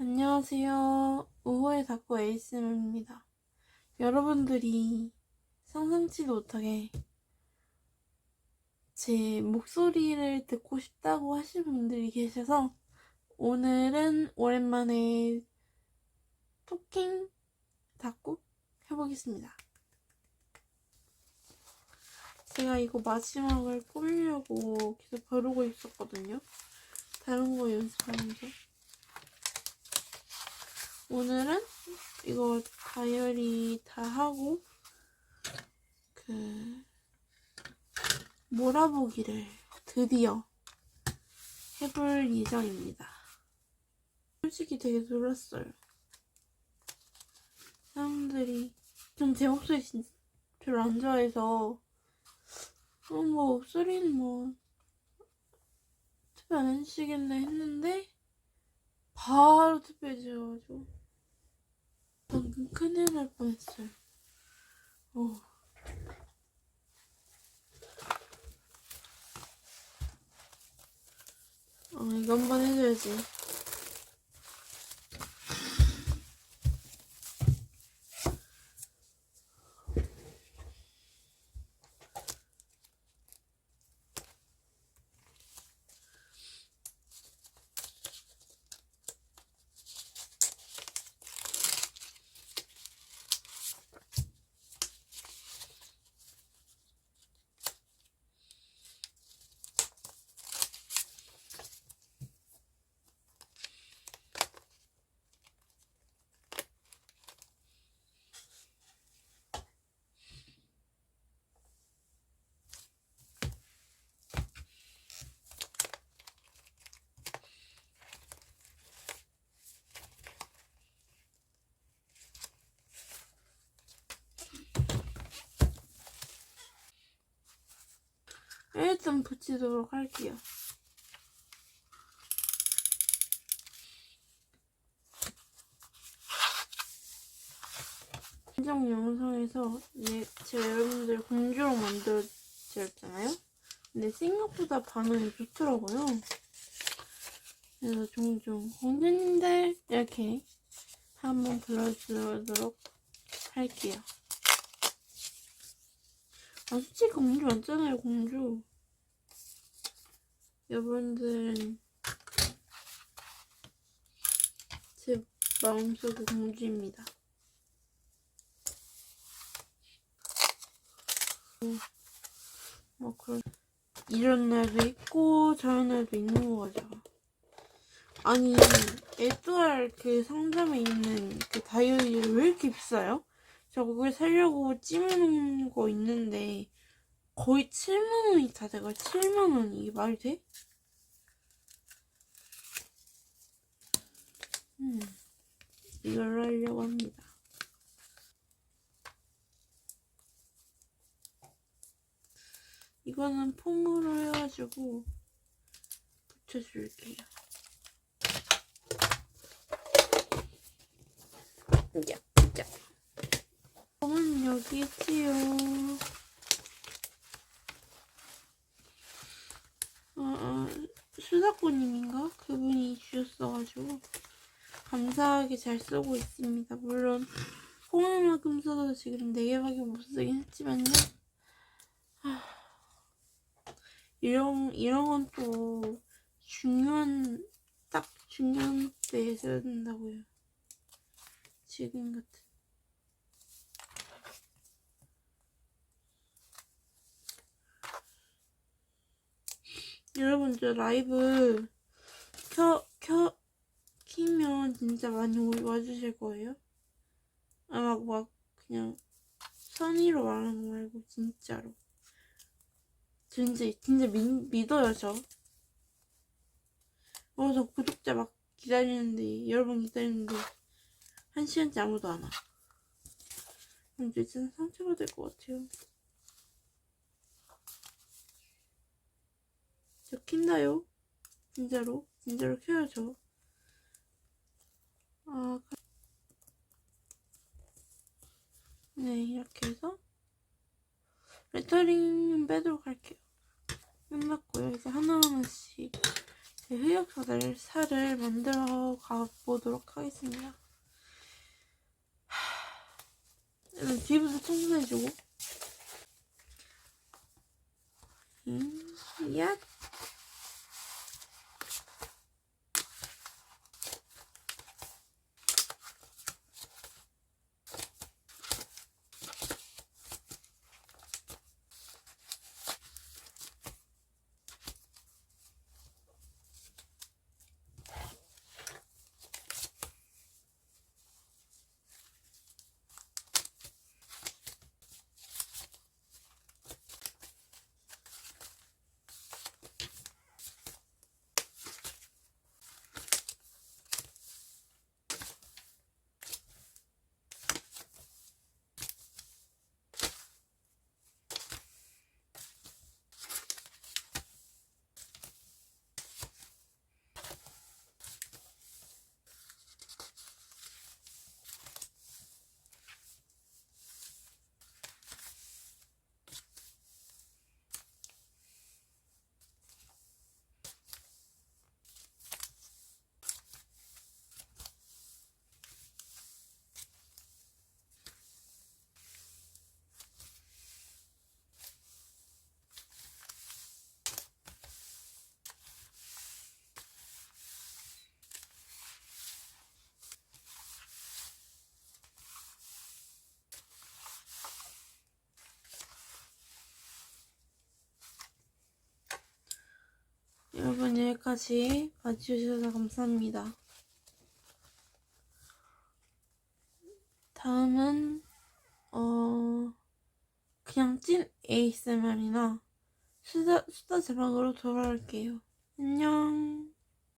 안녕하세요. 우호의 닭고 에이스입니다. 여러분들이 상상치도 못하게 제 목소리를 듣고 싶다고 하시는 분들이 계셔서 오늘은 오랜만에 토킹 닭고 해보겠습니다. 제가 이거 마지막을 꾸미려고 계속 벼르고 있었거든요. 다른 거 연습하면서. 오늘은 이거 다이어리 다 하고 그 몰아보기를 드디어 해볼 예정입니다. 솔직히 되게 놀랐어요. 사람들이 전제 목소리 진짜 별로 안 좋아해서 어, 뭐 목소리는 뭐 투표 안 해주시겠네 했는데 바로 투표해 주셔가지고 방금 큰일 날 뻔했어요. 어. 어, 이거 한번 해줘야지. 일단 붙이도록 할게요. 인정 영상에서 네, 제가 여러분들 공주로 만들어드렸잖아요? 근데 생각보다 반응이 좋더라고요. 그래서 종종 공주님들 이렇게 한번 불러주도록 할게요. 아, 솔직히 공주 맞잖아요, 공주. 여러분들은 제 마음속의 공주입니다. 뭐 그런 이런 날도 있고 저런 날도 있는 거죠. 아니 에뚜알 그 상점에 있는 그 다이어리를 왜 이렇게 비싸요? 저 그걸 사려고 찜해놓은 거 있는데 거의 7만 원이 다 돼가 7만 원 이게 말이 돼? 음 이걸로 하려고 합니다. 이거는 폼으로 해가지고 붙여줄게요. 야, 야. 여기 있지요. 어, 어, 수사코님인가? 그분이 주셨어가지고 감사하게 잘 쓰고 있습니다. 물론 폼만큼 써도 지금 4개밖에 못 쓰긴 했지만요. 하... 이런 이런 건 또 중요한 딱 중요한 때에 써야 된다고요. 지금 같은. 여러분 저 라이브 켜 켜 키면 진짜 많이 오- 와주실 거예요. 아 막 막 그냥 선의로 말하는 거 말고 진짜로. 진짜 진짜 믿, 믿어요 저. 어 저 구독자 막 기다리는데 여러분 기다리는데 한 시간째 아무도 안 와. 저 진짜 상처가 될것 같아요. 저 킨다요? 진짜로 진짜로 켜야죠. 아 그- 네 이렇게 해서 레터링 빼도록 할게요. 끝났고요. 이제 하나하나씩 제 흑역사들 살을 만들어 가보도록 하겠습니다. 뒤부터 청소해주고. 음, 야. 여러분 여기까지 봐주셔서 감사합니다. 다음은 어 그냥 찐 ASMR이나 수다 수다 제방으로 돌아올게요. 안녕.